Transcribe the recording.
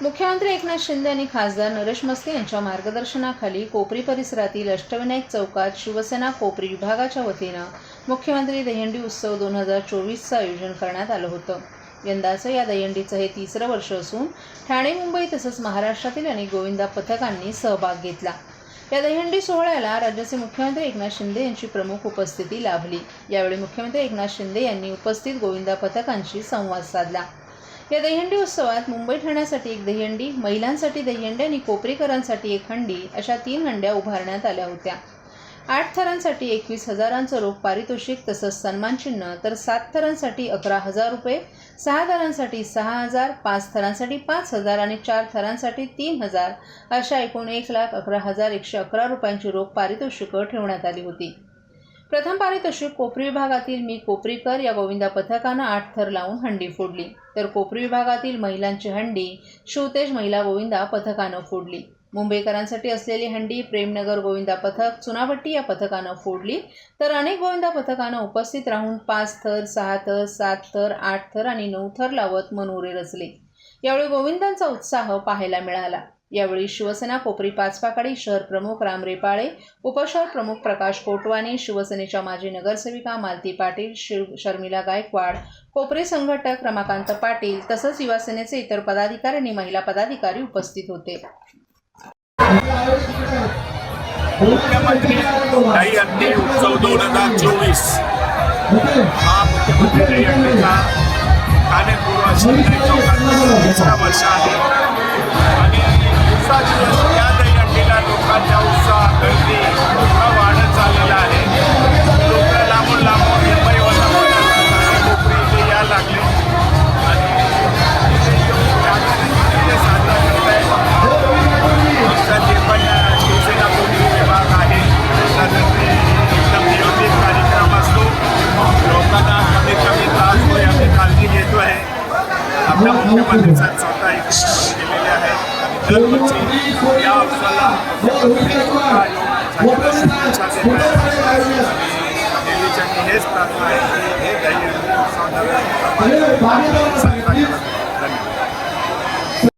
मुख्यमंत्री एकनाथ शिंदे आणि खासदार नरेश मस्के यांच्या मार्गदर्शनाखाली कोपरी परिसरातील अष्टविनायक चौकात शिवसेना कोपरी विभागाच्या वतीनं मुख्यमंत्री दहीहंडी उत्सव दोन हजार चोवीसचं आयोजन करण्यात आलं होतं. यंदाचं या दहीहंडीचं हे तिसरं वर्ष असून ठाणे मुंबई तसंच महाराष्ट्रातील आणि गोविंदा पथकांनी सहभाग घेतला. या दहीहंडी सोहळ्याला राज्याचे मुख्यमंत्री एकनाथ शिंदे यांची प्रमुख उपस्थिती लाभली. यावेळी मुख्यमंत्री एकनाथ शिंदे यांनी उपस्थित गोविंदा पथकांशी संवाद साधला. या दहीहंडी उत्सवात मुंबई ठाण्यासाठी एक दहीहंडी महिलांसाठी दहीहंडी आणि कोपरीकरांसाठी एक हंडी अशा तीन हंड्या उभारण्यात आल्या होत्या. आठ थरांसाठी एकवीस हजारांचं रोख पारितोषिक तसंच सन्मानचिन्ह तर सात थरांसाठी अकरा हजार रुपये सहा थरांसाठी सहा हजार पाच थरांसाठी पाच हजार आणि चार थरांसाठी तीन हजार अशा एकूण एक लाख अकरा हजार एकशे अकरा रुपयांची रोख पारितोषिकं ठेवण्यात आली होती. प्रथम पारितोषिक कोपरी विभागातील मी कोपरीकर या गोविंदा पथकानं आठ थर लावून हंडी फोडली. तर कोपरी विभागातील महिलांची हंडी शिवतेज महिला गोविंदा पथकानं फोडली. मुंबईकरांसाठी असलेली हंडी प्रेमनगर गोविंदा पथक चुनाभट्टी या पथकानं फोडली. तर अनेक गोविंदा पथकानं उपस्थित राहून पाच थर सहा थर सात थर आठ थर आणि नऊ थर लावत मनोरे रचले. यावेळी गोविंदांचा उत्साह पाहायला मिळाला. यावेळी शिवसेना कोपरी पाचपाकाडी शहर प्रमुख राम रेपाळे उपशहर प्रमुख प्रकाश कोटवाने शिवसेनेच्या माजी नगरसेविका मालती पाटील शिव शर्मिला गायकवाड कोपरी संघटक रमाकांत पाटील तसंच युवासेनेचे इतर पदाधिकारी आणि महिला पदाधिकारी उपस्थित होते. मुख्यमंत्री उत्सव दोन हजार चोवीस. हा मुख्यमंत्री वर्ष आहे. आपल्या मुख्यमंत्र्यांचा स्वतः इथे आहे दरवर्षी या उत्सवाला आहे. देवीच्या हेच प्रार्थना आहे हे दैनिक धन्यवाद